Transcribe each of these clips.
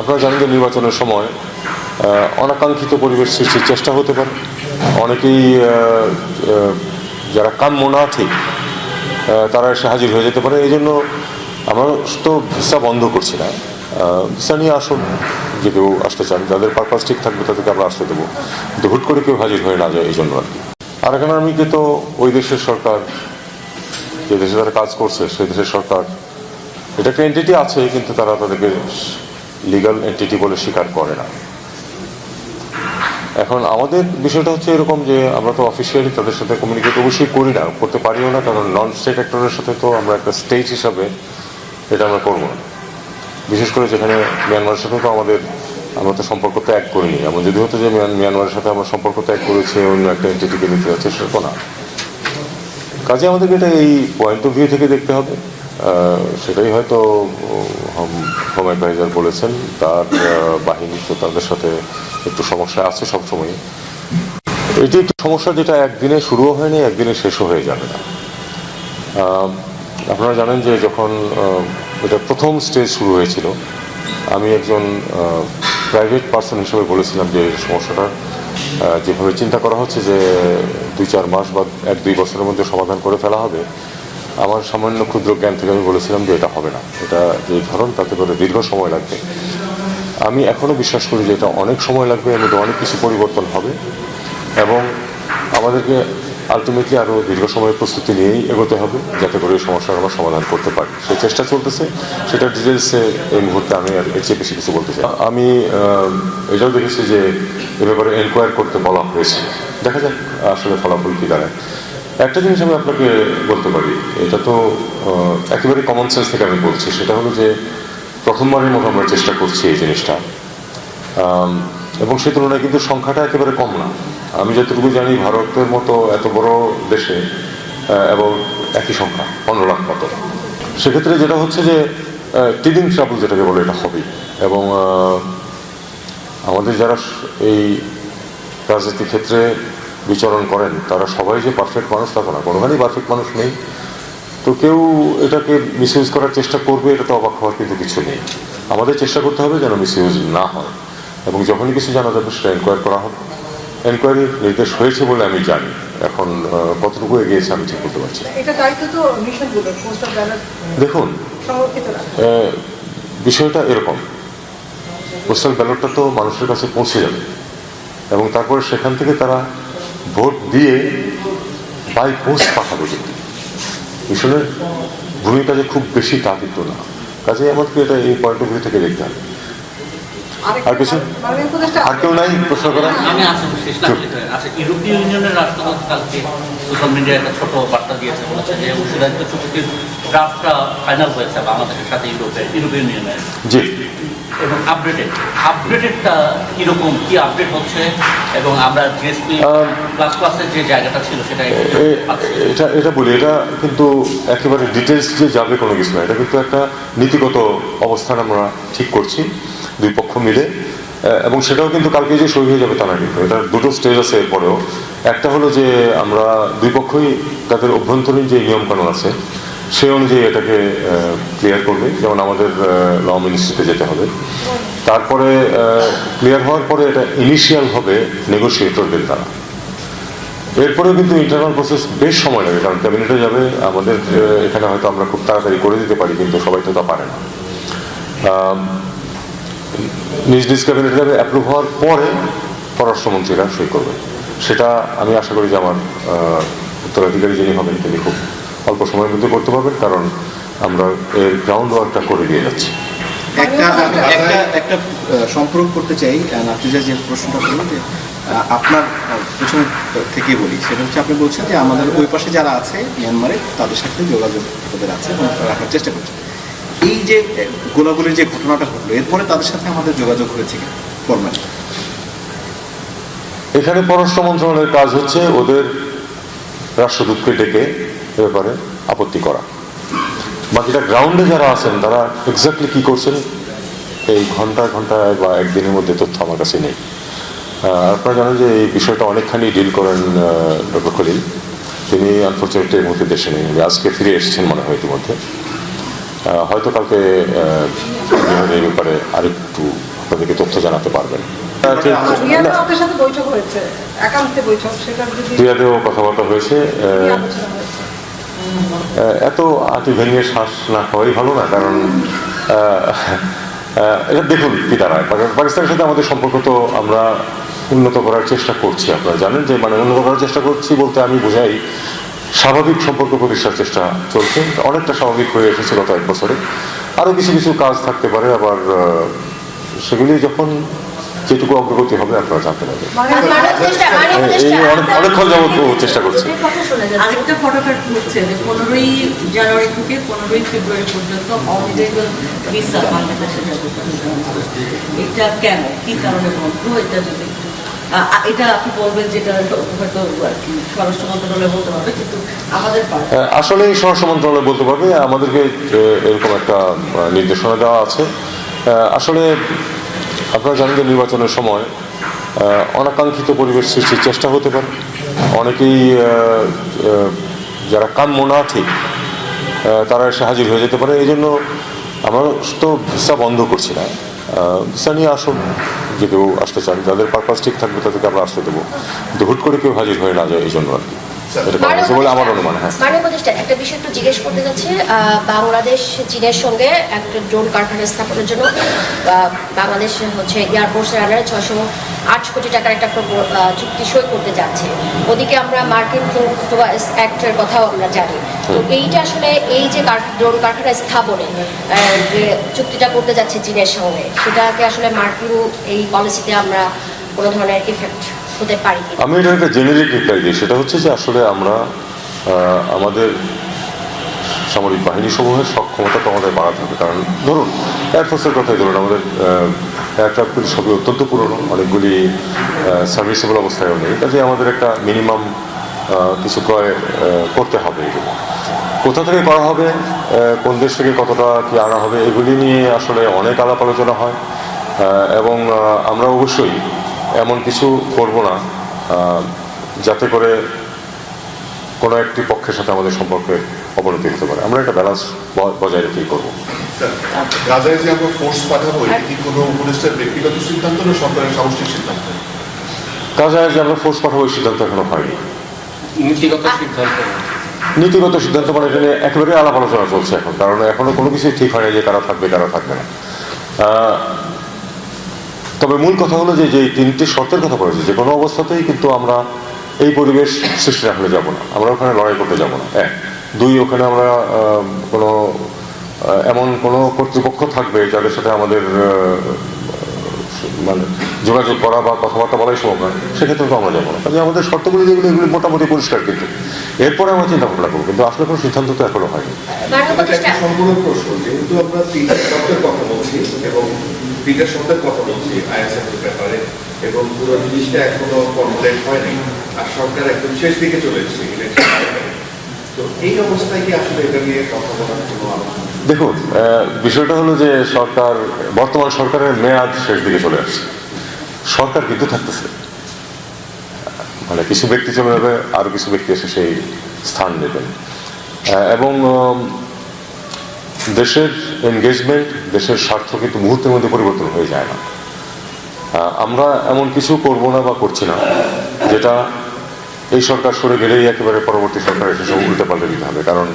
আপনারা জানেন যে নির্বাচনের সময় অনাকাঙ্ক্ষিত পরিবেশ সৃষ্টির চেষ্টা হতে পারে। অনেকেই যারা কাম্য না ঠিক তারা এসে হাজির হয়ে যেতে পারে। এই জন্য আমরা তো ভিসা বন্ধ করছি না। ভিসা নিয়ে আসুন, যে কেউ আসতে চান। যাদের পারপাস ঠিক থাকবে, তাদেরকে আমরা আসতে দেবো। কিন্তু হুট করে কেউ হাজির হয়ে না যায়, এই জন্য আর কি। আমি তো ওই দেশের সরকার, যে দেশে তারা কাজ করছে, সেই দেশের সরকার। এটা একটা এন্টিটি আছে, কিন্তু তারা তাদেরকে লিগাল এন্টিটি বলে স্বীকার করে না। এখন আমাদের বিষয়টা হচ্ছে এরকম যে আমরা তো অফিসিয়ালি তাদের সাথে কমিউনিকেট অবশ্যই করি না, করতে পারিও না, কারণ নন স্টেট অ্যাক্টরের সাথে তো আমরা একটা স্টেট হিসাবে এটা আমরা করব না। বিশেষ করে যেখানে মিয়ানমারের সাথে তো আমাদের, আমরা তো সম্পর্ক ত্যাগ করিনি। এমন যদি হতো যে মিয়ান- মিয়ানমারের সাথে আমরা সম্পর্ক ত্যাগ করেছি, অন্য একটা এন্টিটিকে নিতে যাচ্ছে তো না। কাজে আমাদেরকে এটা এই পয়েন্ট অফ ভিউ থেকে দেখতে হবে। সেটাই হয়তো হোম অ্যাডভাইজার বলেছেন। তার বাহিনী তো তাদের সাথে একটু সমস্যা আছে সবসময় এটি একটি সমস্যা যেটা একদিনে শুরুও হয়নি, একদিনে শেষও হয়ে যাবে না। আপনারা জানেন যে যখন এটা প্রথম স্টেজ শুরু হয়েছিল, আমি একজন প্রাইভেট পার্সন হিসেবে বলেছিলাম যে সমস্যাটা যেভাবে চিন্তা করা হচ্ছে যে দুই চার মাস বা এক দুই বছরের মধ্যে সমাধান করে ফেলা হবে আমার সামান্য ক্ষুদ্র জ্ঞান থেকে আমি বলেছিলাম যে এটা হবে না। এটা যে ধরন, তাতে করে দীর্ঘ সময় লাগবে। আমি এখনও বিশ্বাস করি যে এটা অনেক সময় লাগবে মধ্যে অনেক কিছু পরিবর্তন হবে এবং আমাদেরকে আলটিমেটলি আরও দীর্ঘ সময়ের প্রস্তুতি নিয়েই এগোতে হবে, যাতে করে এই সমস্যার আমরা সমাধান করতে পারি। সেই চেষ্টা চলতেছে। সেটা ডিটেলসে এই মুহূর্তে আমি আর এর চেয়ে বেশি কিছু বলতে চাই আমি এটাও দেখেছি যে এ ব্যাপারে এনকোয়ার করতে বলা হয়েছে। দেখা যাক, আসলে ফলাফল কী দাঁড়ায়। একটা জিনিস আমি আপনাকে বলতে পারি, এটা তো একেবারে কমন সেন্স থেকে আমি বলছি, সেটা হলো যে প্রথমবারের মতো আমরা চেষ্টা করছি এই জিনিসটা। এবং সেই তুলনায় কিন্তু সংখ্যাটা একেবারে কম না। আমি যতটুকু জানি, ভারতের মতো এত বড় দেশে এবং একই সংখ্যা, পনেরো লাখ মতো। সেক্ষেত্রে যেটা হচ্ছে যে টিডিং ট্রাবল যেটাকে বলে, এটা হবেই। এবং আমাদের যারা এই রাজনীতির ক্ষেত্রে বিচরণ করেন তারা সবাই যে পারফেক্ট মানুষ তা তো না কোনোখানেই পারফেক্ট মানুষ নেই। তো কেউ এটাকে মিসইউজ করার চেষ্টা করবে এটা তো অবাক হওয়ার কিন্তু কিছু নেই। আমাদের চেষ্টা করতে হবে যেন মিসইউজ না হয়। এবং যখনই কিছু জানা যাবে সেটা এনকোয়ার করা হবে এনকোয়ারির নির্দেশ হয়েছে বলে আমি জানি। এখন কতটুকু এগিয়েছে আমি ঠিক বলতে পারছি দেখুন বিষয়টা এরকম। পোস্টাল ব্যালটটা তো মানুষের কাছে পৌঁছে যাবে। এবং তারপরে সেখান থেকে তারা ভোট দিয়ে বাই পোস্ট পাঠাবে কিন্তু মিশনের ভূমিকা যে খুব বেশি তা কিন্তু না। কাজে আমাদেরকে এটা এই পয়েন্ট অফ ভিউ থেকে দেখতে হবে। আর কিছু? আর কেউ নাই? প্রশ্ন করা? আমি আচ্ছা ইউরোপীয় ইউনিয়নের রাষ্ট্রদূত কালকে সোশ্যাল মিডিয়ায় একটা ছোট বার্তা দিয়েছে বলেছে যে অংশীদারিত্ব চুক্তির ড্রাফটটা ফাইনাল হয়েছে বাংলাদেশের সাথে ইউরোপের ইউরোপীয় ইউনিয়নের। জি। এবং আপডেটেড আপডেটেডটা কীরকম কি আপডেট হচ্ছে? এবং আমরা জিএসপি ক্লাস ক্লাসের যে জায়গাটা ছিল সেটা এটা এটা বলি এটা কিন্তু একেবারে ডিটেলস যে যাবে কোনো কিছু না। এটা কিন্তু একটা নীতিগত অবস্থান আমরা ঠিক করছি দুই পক্ষ মিলে। এবং সেটাও কিন্তু কালকে যে সই হয়ে যাবে তা না কিন্তু। এটা দুটো স্টেজ আছে এরপরেও। একটা হলো যে আমরা দুই পক্ষই তাদের অভ্যন্তরীণ যে নিয়মকানুন আছে সেই অনুযায়ী এটাকে ক্লিয়ার করবে। যেমন আমাদের ল মিনিস্ট্রিতে যেতে হবে। তারপরে ক্লিয়ার হওয়ার পরে এটা ইনিশিয়াল হবে নেগোসিয়েটরদের দ্বারা। এরপরেও কিন্তু ইন্টারনাল প্রসেস বেশ সময় লাগে, কারণ ক্যাবিনেটে যাবে, আমাদের এখানে হয়তো আমরা খুব তাড়াতাড়ি করে দিতে পারি, কিন্তু সবাই তো তা পারে না। নিজ নিজ ক্যাবিনেটে যাবে অ্যাপ্রুভ হওয়ার পরে পররাষ্ট্রমন্ত্রীরা সই করবে। সেটা আমি আশা করি যে আমার উত্তরাধিকারী যিনি হবেন, তিনি খুব অল্প সময়ের মধ্যে করতে পারবেন কারণ আমরা এর গ্রাউন্ড ওয়ার্কটা করে দিয়ে যাচ্ছি। একটা একটা একটা সম্পর্ক করতে চাই নাফিজা যে প্রশ্নটা করল যে আপনার পেছনে থেকে বলি সেটা হচ্ছে আপনি বলছেন যে আমাদের ওই পাশে যারা আছে মিয়ানমারে তাদের সাথে যোগাযোগ তাদের আছে রাখার চেষ্টা করছে। এই যে গোলাগুলির যে ঘটনাটা ঘটলো এরপরে তাদের সাথে আমাদের যোগাযোগ হয়েছে ফর্মালি এখানে পররাষ্ট্র মন্ত্রণালয়ের কাজ হচ্ছে ওদের রাষ্ট্রদূতকে ডেকে এ ব্যাপারে আপত্তি করা। বাকিটা গ্রাউন্ডে যারা আছেন তারা এক্স্যাক্টলি কি করছেন? এই ঘণ্টা ঘন্টায় বা একদিনের মধ্যে তথ্য আমার কাছে নেই। আপনারা জানেন যে এই বিষয়টা অনেকখানি ডিল করেন ডক্টর খলিল। তিনি আনফর্চুনেটলি এই মুহূর্তে দেশে নেই। আজকে ফিরে এসেছেন মনে হয় ইতিমধ্যে। হয়তো কালকে এই ব্যাপারে আরেকটু আপনাদেরকে তথ্য জানাতে পারবেন। কথাবার্তা আপনার এত আটি ভেঙে শ্বাস না হওয়াই ভালো না, কারণ এটা দেখুন কি দাঁড়ায়। পাকিস্তানের সাথে আমাদের সম্পর্ক তো আমরা উন্নত করার চেষ্টা করছি, আপনারা জানেন যে মানে উন্নত করার চেষ্টা করছি বলতে আমি বোঝাই, স্বাভাবিক সম্পর্ক প্রতিষ্ঠার চেষ্টা চলছে, অনেকটা স্বাভাবিক হয়ে এসেছে গত এক বছরে। আরও কিছু কিছু কাজ থাকতে পারে, আবার সেগুলি যখন যেটুকু অগ্রগতি হবে আপনারা জানতে পারবেন। মানে এই অনেক অনেকক্ষণ যাবত চেষ্টা করছে। আরেকটা ফটোকাট হচ্ছে যে পনেরোই জানুয়ারি থেকে পনেরোই ফেব্রুয়ারি পর্যন্ত অনলাইন ভিসা বাংলাদেশে যাবে। এটা কেন? কি কারণে বন্ধ? এটা যদি এটা আপনি বলবেন যেটা হয়তো আর কি স্বরাষ্ট্র মন্ত্রণালয় বলতে পারবে কিন্তু আমাদের আসলে এই স্বরাষ্ট্র মন্ত্রণালয় বলতে পারবে। আমাদেরকে এরকম একটা নির্দেশনা দেওয়া আছে। আসলে আপনারা জানেন যে নির্বাচনের সময় অনাকাঙ্ক্ষিত পরিবেশ সৃষ্টির চেষ্টা হতে পারে। অনেকেই যারা কাম্য না ঠিক তারা এসে হাজির হয়ে যেতে পারে। এই জন্য আমরা তো ভিসা বন্ধ করছি না। ভিসা নিয়ে আসুন যে কেউ আসতে চান। যাদের পারপাস ঠিক থাকবে, তাদেরকে আমরা আসতে দেবো। কিন্তু হুট করে কেউ হাজির হয়ে না যায় এই জন্য আর কি। এটা করা হয়েছে বলে আমার অনুমান মাননীয় উপদেষ্টা একটা বিষয় একটু জিজ্ঞেস করতে যাচ্ছে বাংলাদেশ চীনের সঙ্গে একটা ড্রোন কারখানা স্থাপনের জন্য বাংলাদেশ হচ্ছে এয়ারফোর্সের আন্ডারে ছশো আট কোটি টাকার একটা চুক্তি সই করতে যাচ্ছে। ওদিকে আমরা মার্কিন অ্যাক্টের কথাও আমরা জানি। তো এইটা আসলে এই যে ড্রোন কারখানা স্থাপনে যে চুক্তিটা করতে যাচ্ছে চীনের সঙ্গে সেটাকে আসলে মার্কিন এই পলিসিতে আমরা কোনো ধরনের ইফেক্ট হতে পারি আমি এটা একটা জেনেরিক রিপ্লাই দিই সেটা হচ্ছে যে আসলে আমরা আমাদের সামরিক বাহিনী সমূহের সক্ষমতা তো আমাদের বাড়াতে হবে। কারণ ধরুন এয়ারফোর্সের কথাই ধরুন, আমাদের এয়ারক্রাফটগুলি সবই অত্যন্ত পুরনো, অনেকগুলি সার্ভিসেবল অবস্থায়ও নেই। কাজে আমাদের একটা মিনিমাম কিছু ক্রয় করতে হবে এগুলো। কোথা থেকে করা হবে কোন দেশ থেকে কতটা কি আনা হবে, এগুলি নিয়ে আসলে অনেক আলাপ আলোচনা হয়। এবং আমরা অবশ্যই এমন কিছু করব না যাতে করে কোনো একটি পক্ষের সাথে আমাদের সম্পর্কে অবনতি হতে পারে। আমরা একটা ব্যালেন্স বজায় রেখেই করব। গাজায় যে আমরা ফোর্স পাঠাবো এটি কি কোনো উপদেষ্টার ব্যক্তিগত সিদ্ধান্ত না সরকারের সামষ্টিক সিদ্ধান্ত? কাজে যে আমরা ফোর্স পাঠাবো এই সিদ্ধান্ত এখনও হয়নি। নীতিগত সিদ্ধান্ত নীতিগত সিদ্ধান্ত মানে এটা নিয়ে একেবারে আলাপ আলোচনা চলছে এখন কারণ এখনও কোনো কিছুই ঠিক হয়নি যে কারা থাকবে কারা থাকবে না। তবে মূল কথা হলো যে যে এই তিনটি শর্তের কথা বলেছে যে কোনো অবস্থাতেই কিন্তু আমরা এই পরিবেশ সৃষ্টি না হলে যাব না। আমরা ওখানে লড়াই করতে যাব না। এক। দুই ওখানে আমরা কোনো এমন কোনো কর্তৃপক্ষ থাকবে যাদের সাথে আমাদের মানে যোগাযোগ করা বা কথাবার্তা বলাই সম্ভব না সেক্ষেত্রে তো আমরা যাব না। কাজে আমাদের শর্তগুলি যেগুলো এগুলি মোটামুটি পরিষ্কার কিন্তু। এরপরে আমরা চিন্তা ভাবনা করব কিন্তু আসলে কোনো সিদ্ধান্ত তো এখনও হয়নি। সম্পূর্ণ প্রশ্ন যেহেতু আমরা তিনটা কথা বলছি এবং তিনটা শব্দের কথা বলছি আইএসএফ এর ব্যাপারে, এবং পুরো জিনিসটা এখনও কমপ্লিট হয়নি, আর সরকার একদম শেষ দিকে চলে এসেছে তো এই অবস্থায় কি আসলে এটা নিয়ে কথা বলার কোনো দেখুন বিষয়টা হলো যে সরকার, বর্তমান সরকারের মেয়াদ শেষ দিকে চলে আসছে। সরকার কিন্তু থাকতেছে। মানে কিছু ব্যক্তি চলে যাবে, আরও কিছু ব্যক্তি এসে সেই স্থান নেবেন। এবং দেশের এনগেজমেন্ট দেশের স্বার্থ কিন্তু মুহূর্তের মধ্যে পরিবর্তন হয়ে যায় না। আমরা এমন কিছু করব না বা করছি না, যেটা এই সরকার সরে গেলেই একেবারে পরবর্তী সরকার এসে সব উল্টে পাল্টে দিতে হবে। কারণ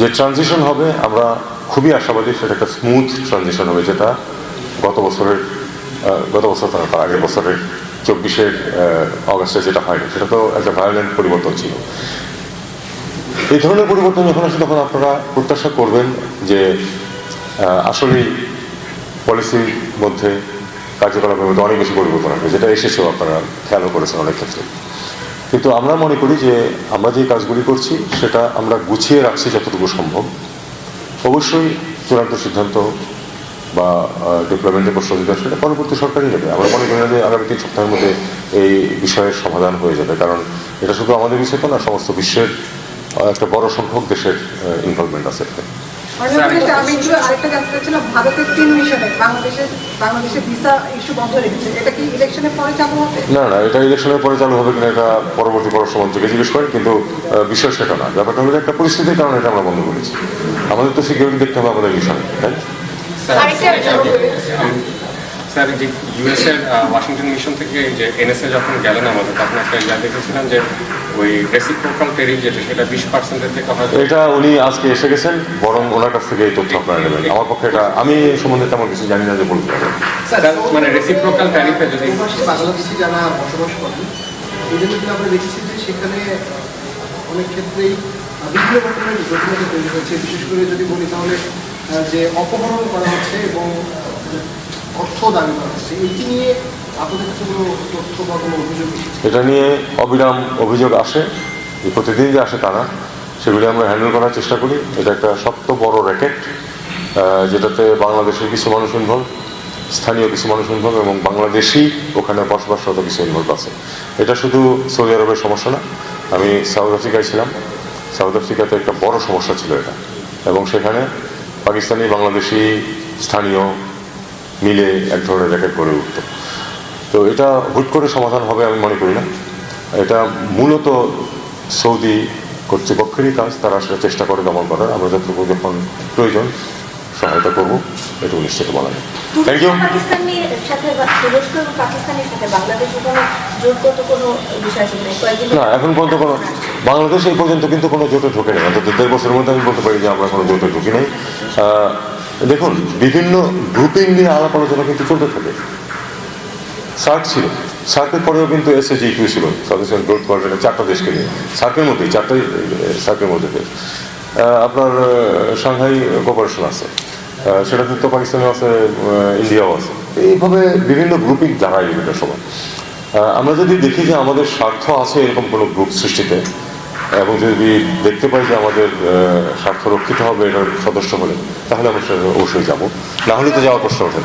যে ট্রানজিশন হবে, আমরা খুবই আশাবাদী সেটা একটা স্মুথ ট্রানজিশন হবে, যেটা গত বছরের গত বছর তার আগের বছরের চব্বিশের অগস্টে যেটা হয়নি, সেটা তো একটা ভায়োলেন্ট পরিবর্তন ছিল। এই ধরনের পরিবর্তন যখন আসে, তখন আপনারা প্রত্যাশা করবেন যে আসলেই পলিসির মধ্যে কার্যকলাপের মধ্যে অনেক বেশি পরিবর্তন আসবে, যেটা এসেছেও আপনারা খেয়ালও করেছেন অনেক ক্ষেত্রে। কিন্তু আমরা মনে করি যে, আমরা যে কাজগুলি করছি, সেটা আমরা গুছিয়ে রাখছি যতটুকু সম্ভব। অবশ্যই চূড়ান্ত সিদ্ধান্ত বা ডিপ্লয়মেন্টের প্রশ্ন অধিকার সেটা পরবর্তী সরকারই নেবে। আমরা মনে করি না যে আগামী তিন সপ্তাহের মধ্যে এই বিষয়ের সমাধান হয়ে যাবে, কারণ এটা শুধু আমাদের বিষয় তো না, সমস্ত বিশ্বের একটা বড় সংখ্যক দেশের ইনভলভমেন্ট আছে আমি একটু আরেকটা জানতে চাচ্ছিলাম ভারতের তিন মিশনে বাংলাদেশের বাংলাদেশের ভিসা ইস্যু বন্ধ রেখেছে এটা কি ইলেকশনের পরে চালু হবে? না না এটা ইলেকশনের পরে চালু হবে কিনা এটা পরবর্তী পররাষ্ট্র মন্ত্রীকে জিজ্ঞেস করেন কিন্তু বিষয় সেটা না। ব্যাপারটা হলো একটা পরিস্থিতির কারণে এটা আমরা বন্ধ করেছি। আমাদের তো সিকিউরিটি দেখতে হবে আমাদের বিষয় তাই স্যার যে ইউএস এর ওয়াশিংটন মিশন থেকে যে এনএসএ যখন গেলেন আমাদের তখন একটা ইয়া দেখেছিলাম যে ওই রেসিপ্রোকাল টেরিফ যেটা সেটা বিশ পার্সেন্টের থেকে হয়তো এটা উনি আজকে এসে গেছেন বরং ওনার কাছ থেকে এই তথ্য আপনারা নেবেন। আমার পক্ষে এটা আমি এই সম্বন্ধে তেমন কিছু জানি না যে বলতে পারব স্যার মানে রেসিপ্রোকাল ট্যারিফে যদি বাংলাদেশি যারা বসবাস করেন এই জন্য কিন্তু আমরা দেখেছি যে সেখানে অনেক ক্ষেত্রেই বিভিন্ন রকমের জটিলতা তৈরি হয়েছে। বিশেষ করে যদি বলি তাহলে যে অপহরণ করা হচ্ছে এবং অর্থ দাবি করা হচ্ছে এইটি নিয়ে এটা নিয়ে অবিরাম অভিযোগ আসে, যে প্রতিদিন যে আসে তারা, সেগুলি আমরা হ্যান্ডেল করার চেষ্টা করি। এটা একটা শক্ত বড় র্যাকেট যেটাতে বাংলাদেশের কিছু মানুষ ইনভলভ স্থানীয় কিছু মানুষ ইনভলভ এবং বাংলাদেশি ওখানে বসবাসরত কিছু ইনভলভ আছে। এটা শুধু সৌদি আরবের সমস্যা না, আমি সাউথ আফ্রিকায় ছিলাম। সাউথ আফ্রিকাতে একটা বড় সমস্যা ছিল এটা। এবং সেখানে পাকিস্তানি, বাংলাদেশি, স্থানীয় মিলে এক ধরনের র্যাকেট গড়ে উঠতো। তো এটা হুট করে সমাধান হবে আমি মনে করি না। এটা মূলত সৌদি কর্তৃপক্ষেরই কাজ তারা সেটা চেষ্টা করে দমন করার। আমরা যতটুকু যখন প্রয়োজন সহায়তা করব এটা নিশ্চিত বলা যায়। থ্যাংক ইউ না এখন পর্যন্ত কোনো বাংলাদেশ এই পর্যন্ত কিন্তু কোনো জোটে ঢোকে নেই অন্তত দেড় বছরের মধ্যে আমি বলতে পারি যে আমরা কোনো জোটে ঢুকি নাই। দেখুন, বিভিন্ন গ্রুপিং নিয়ে আলাপ আলোচনা কিন্তু চলতে থাকে। সার্ক ছিল। সার্কের পরেও কিন্তু এস এস টু ছিল। এশিয়ান গ্রোথ কোয়ার্টারে চারটা দেশকে নিয়ে। সার্কের মধ্যেই, চারটাই সার্কের মধ্যে দেশ আপনার সাংহাই কোপারেশন আছে। সেটা সেটাতে তো পাকিস্তানও আছে ইন্ডিয়াও আছে। এইভাবে বিভিন্ন গ্রুপিং দাঁড়ায় বিভিন্ন সময় আমরা যদি দেখি যে আমাদের স্বার্থ আছে এরকম কোনো গ্রুপ সৃষ্টিতে এবং যদি দেখতে পাই যে আমাদের স্বার্থ রক্ষিত হবে এটার সদস্য হলে, তাহলে আমরা অবশ্যই যাব না হলে তো যাওয়ার প্রশ্ন ওঠে।